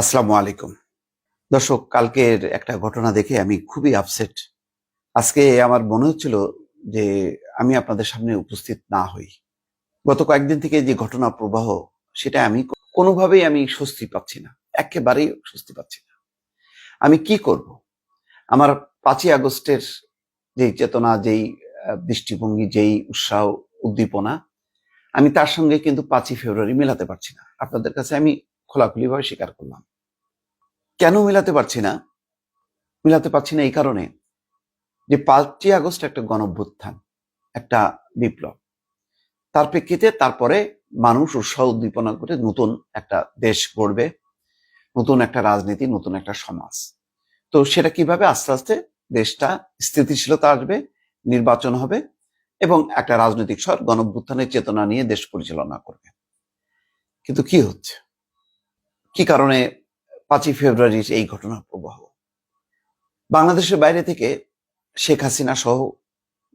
আসসালামু আলাইকুম। দর্শক, কালকের একটা ঘটনা দেখে আমি খুবই আপসেট আজকে আমার মনে হচ্ছিল যে আমি আপনাদের সামনে উপস্থিত না হই। গত কয়েকদিন থেকে যে ঘটনা প্রবাহ, সেটা আমি কোনোভাবেই আমি স্বস্তি পাচ্ছি না। একেবারেই স্বস্তি পাচ্ছি না। আমি কি করব? আমার পাঁচই আগস্টের যেই চেতনা, যেই দৃষ্টিভঙ্গি, যেই উৎসাহ, উদ্দীপনা, আমি তার সঙ্গে কিন্তু পাঁচই ফেব্রুয়ারি মেলাতে পারছি না। আপনাদের কাছে আমি খোলাখুলিভাবে স্বীকার করলাম। কেন মিলাতে পারছি না? মিলাতে পারছি না এই কারণে যে পাঁচই আগস্ট একটা গণভ্যুত্থান, একটা বিপ্লব। তার প্রেক্ষিতে তারপরে মানুষ উৎসাহ উদ্দীপনা করে নতুন একটা দেশ গড়বে, নতুন একটা রাজনীতি, নতুন একটা সমাজ। তো সেটা কীভাবে? আস্তে আস্তে দেশটা স্থিতিশীলতা আসবে, নির্বাচন হবে এবং একটা রাজনৈতিক সর গণভ্যুত্থানের চেতনা নিয়ে দেশ পরিচালনা করবে। কিন্তু কি হচ্ছে? কি কারণে পাঁচই ফেব্রুয়ারির এই ঘটনা প্রবাহ। বাংলাদেশের বাইরে থেকে শেখ হাসিনা সহ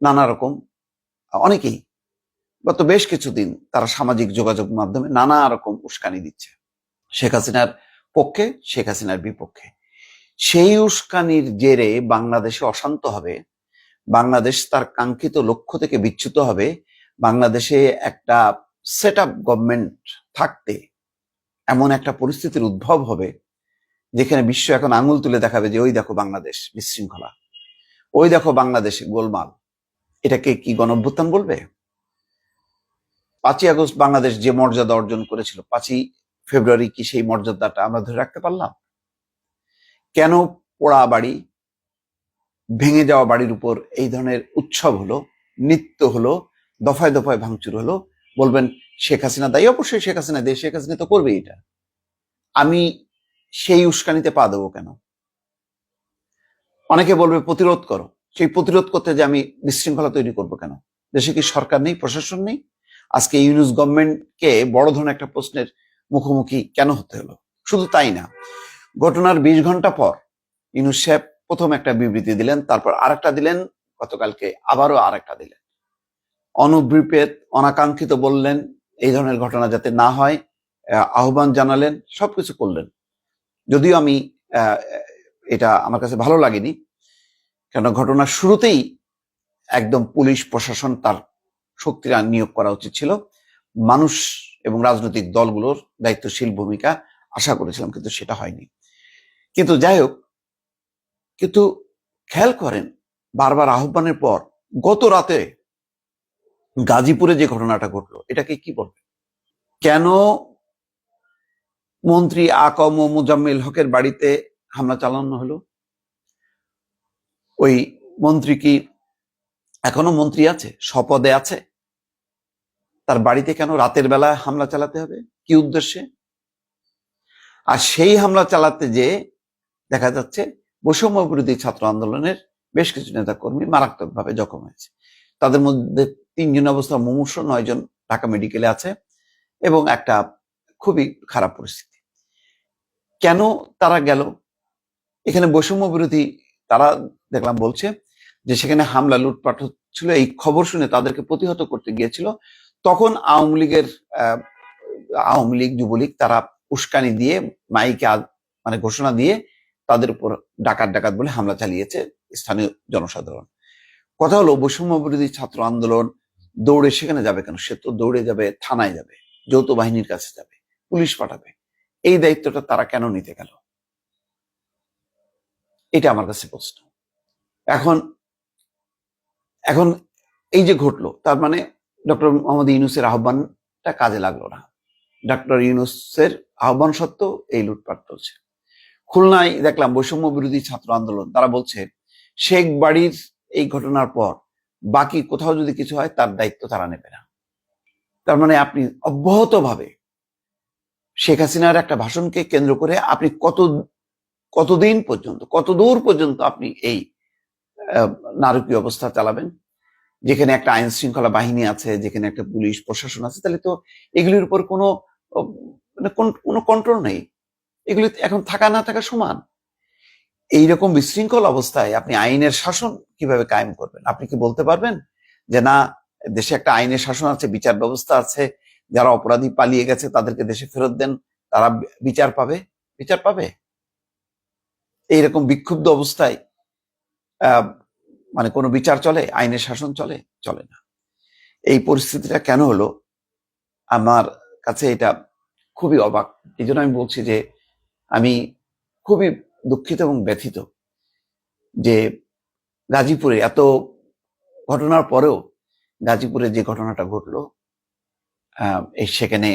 নানা রকম, অনেকেই গত বেশ কিছুদিন তারা সামাজিক যোগাযোগ মাধ্যমে নানা রকম উস্কানি দিচ্ছে। শেখ হাসিনার পক্ষে, শেখ হাসিনার বিপক্ষে। সেই উস্কানির জেরে বাংলাদেশে অশান্ত হবে। বাংলাদেশ তার কাঙ্ক্ষিত লক্ষ্য থেকে বিচ্যুত হবে। বাংলাদেশে একটা সেট আপ গভর্নমেন্ট থাকতে এমন একটা পরিস্থিতির উদ্ভব হবে যেখানে বিশ্ব এখন আঙুল তুলে দেখাবে যে, ওই দেখো বাংলাদেশ বিশৃঙ্খলা। ওই দেখো বাংলাদেশ গোলমাল। এটাকে কি গণঅভ্যুত্থান বলবে? পাঁচই আগস্ট বাংলাদেশ যে মর্যাদা অর্জন করেছিল, পাঁচই ফেব্রুয়ারি কি সেই মর্যাদাটা আমরা ধরে রাখতে পারলাম? কেন পোড়া বাড়ি, ভেঙে যাওয়া বাড়ির উপর এই ধরনের উৎসব হলো, নৃত্য হলো, দফায় দফায় ভাঙচুর হলো? বলবেন, শেখ হাসিনা দায়ী? অবশ্যই শেখ হাসিনা দেয় শেখ হাসিনা তো করবে এটা। আমি সেই উস্কানিতে পা দেবো কেন? অনেকে বলবে প্রতিরোধ করো। সেই প্রতিরোধ করতে যে আমি বিশৃঙ্খলা তৈরি করব কেন? দেশে কি সরকার নেই প্রশাসন নেই? আজকে ইউনুস গভর্নমেন্টকে বড় ধরনের একটা প্রশ্নের মুখোমুখি কেন হতে হলো? শুধু তাই না ঘটনার বিশ ঘণ্টা পর ইউনুস সাহেব প্রথম একটা বিবৃতি দিলেন তারপর আরেকটা দিলেন গতকালকে আবারও আরেকটা দিলেন। অনুব্রিপেত অনাকাঙ্ক্ষিত বললেন এই ধরনের ঘটনা যাতে না হয় আহ, আহ্বান জানালেন সবকিছু করলেন। যদিও আমি এটা আমার কাছে ভালো লাগেনি কেন ঘটনার শুরুতেই একদম পুলিশ প্রশাসন তার শক্তিরা নিয়োগ করা উচিত ছিল। মানুষ এবং রাজনৈতিক দলগুলোর দায়িত্বশীল ভূমিকা আশা করেছিলাম, কিন্তু সেটা হয়নি। কিন্তু যাই হোক, কিন্তু খেয়াল করেন, বারবার আহ্বানের পর গত রাতে গাজীপুরে যে ঘটনাটা ঘটলো, এটাকে কি বলবে? কেন মন্ত্রী আকম মুজাম্মিল হকের বাড়িতে হামলা চালানো হলো। ওই মন্ত্রী কি এখনও মন্ত্রী আছে? শপদে আছে? তার বাড়িতে কেন রাতের বেলা হামলা চালাতে হবে? কি উদ্দেশ্যে? আর সেই হামলা চালাতে যে দেখা যাচ্ছে বৈষম্য বিরোধী ছাত্র আন্দোলনের বেশ কিছু নেতা কর্মী মারাত্মকভাবে জখম হয়েছে। তাদের মধ্যে তিনজন অবস্থা মুমূর্ষ, নয়জন ঢাকা মেডিকেলে আছে এবং একটা খুবই খারাপ পরিস্থিতি। কেন তারা গেল? এখানে বৈষম্য বিরোধী তারা দেখলাম বলছে যে সেখানে হামলা, লুটপাট হচ্ছিল, এই খবর শুনে তাদেরকে প্রতিহত করতে গিয়েছিল। তখন আওয়ামী লীগের আওয়ামী লীগ, যুবলীগ তারা উস্কানি দিয়ে মাইকে মানে ঘোষণা দিয়ে তাদের উপর ডাকাত ডাকাত বলে হামলা চালিয়েছে স্থানীয় জনসাধারণ। কথা হলো বৈষম্য বিরোধী ছাত্র আন্দোলন দৌড়ে সেখানে যাবে কেন? সে তো দৌড়ে যাবে, থানায় যাবে, যৌথ বাহিনীর কাছে যাবে, পুলিশ পাঠাবে। এই দায়িত্বটা তারা কেন নিতে গেল? এটা আমার কাছে প্রশ্ন। এখন এখন এই যে ঘটলো, তার মানে ডক্টর মোহাম্মদ ইউনুসের আহ্বানটা কাজে লাগল না। ডক্টর ইউনুসের আহ্বান সত্ত্বেও এই লুটপাট চলছে। খুলনায় দেখলাম বৈষম্য বিরোধী ছাত্র আন্দোলন। তারা বলছে, শেখ বাড়ির এই ঘটনার পর বাকি কোথাও যদি কিছু হয়, তার দায়িত্ব তারা নেবে না। তার মানে আপনি অব্যাহতভাবে শেখ হাসিনার একটা ভাষণকে কেন্দ্র করে আপনি কত, কতদিন পর্যন্ত কত দূর পর্যন্ত আপনি এই নারকীয় অবস্থা চালাবেন? যেখানে একটা আইন শৃঙ্খলা বাহিনী আছে, যেখানে একটা পুলিশ প্রশাসন আছে, তাহলে তো এগুলির উপর কোনো মানে কোনো কন্ট্রোল নেই। এগুলি এখন থাকা না থাকা সমান। এইরকম বিশৃঙ্খল অবস্থায় আপনি আইনের শাসন কীভাবে কায়েম করবেন? আপনি কি বলতে পারবেন যে না, দেশে একটা আইনের শাসন আছে, বিচার ব্যবস্থা আছে যারা অপরাধী পালিয়ে গেছে তাদেরকে দেশে ফেরত দেন, তারা বিচার পাবে? বিচার পাবে? এইরকম বিক্ষুব্ধ অবস্থায় মানে কোনো বিচার চলে? আইনের শাসন চলে? চলে না। এই পরিস্থিতিটা কেন হলো? আমার কাছে এটা খুবই অবাক। এই জন্য আমি বলছি যে, আমি খুবই দুঃখিত এবং ব্যথিত যে গাজীপুরে এত ঘটনার পরেও গাজীপুরে যে ঘটনাটা ঘটলো সেখানে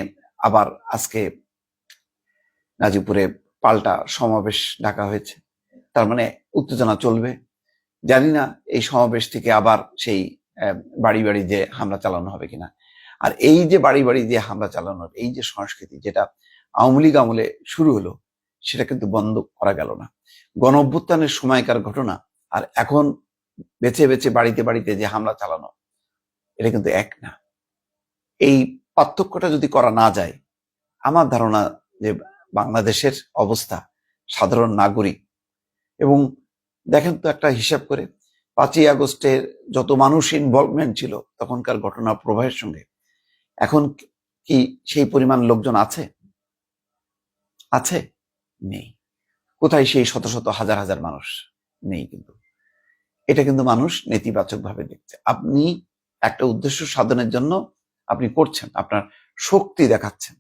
আবার আজকে গাজীপুরে পাল্টা সমাবেশ ডাকা হয়েছে। তার মানে উত্তেজনা চলবে। জানি না এই সমাবেশ থেকে আবার সেই বাড়ি বাড়ি যে হামলা চালানো হবে কিনা। আর এই যে বাড়ি বাড়ি দিয়ে হামলা চালানোর, এই যে সংস্কৃতি যেটা আওয়ামী লীগ আমলে শুরু হলো, সেটা কিন্তু বন্ধ করা গেল না। গণ অভ্যুত্থানের সময়কার ঘটনা আর এখন বেছে বেছে বাড়িতে বাড়িতে যে হামলা চালানো, এটা কিন্তু এক না। এই পার্থক্যটা যদি করা না যায়, আমার ধারণা যে বাংলাদেশের অবস্থা সাধারণ নাগরিক এবং দেখেন তো একটা হিসাব করে, পাঁচই আগস্টের যত মানুষ ইনভলভমেন্ট ছিল তখনকার ঘটনা প্রবাহের সঙ্গে, এখন কি সেই পরিমাণ লোকজন আছে? আছে? নেই। কোথায় সেই শত শত হাজার হাজার মানুষ? নেই কিন্তু। এটা কিন্তু মানুষ নেতিবাচক ভাবে দেখছে। আপনি একটা উদ্দেশ্য সাধনের জন্য আপনি করছেন, আপনার শক্তি দেখাচ্ছেন।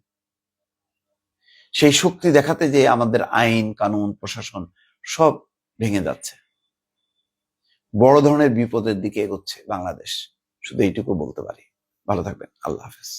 সেই শক্তি দেখাতে যে আমাদের আইন, কানুন, প্রশাসন সব ভেঙে যাচ্ছে। বড় ধরনের বিপদের দিকে এগোচ্ছে বাংলাদেশ। শুধু এইটুকু বলতে পারি। ভালো থাকবেন। আল্লাহ হাফেজ।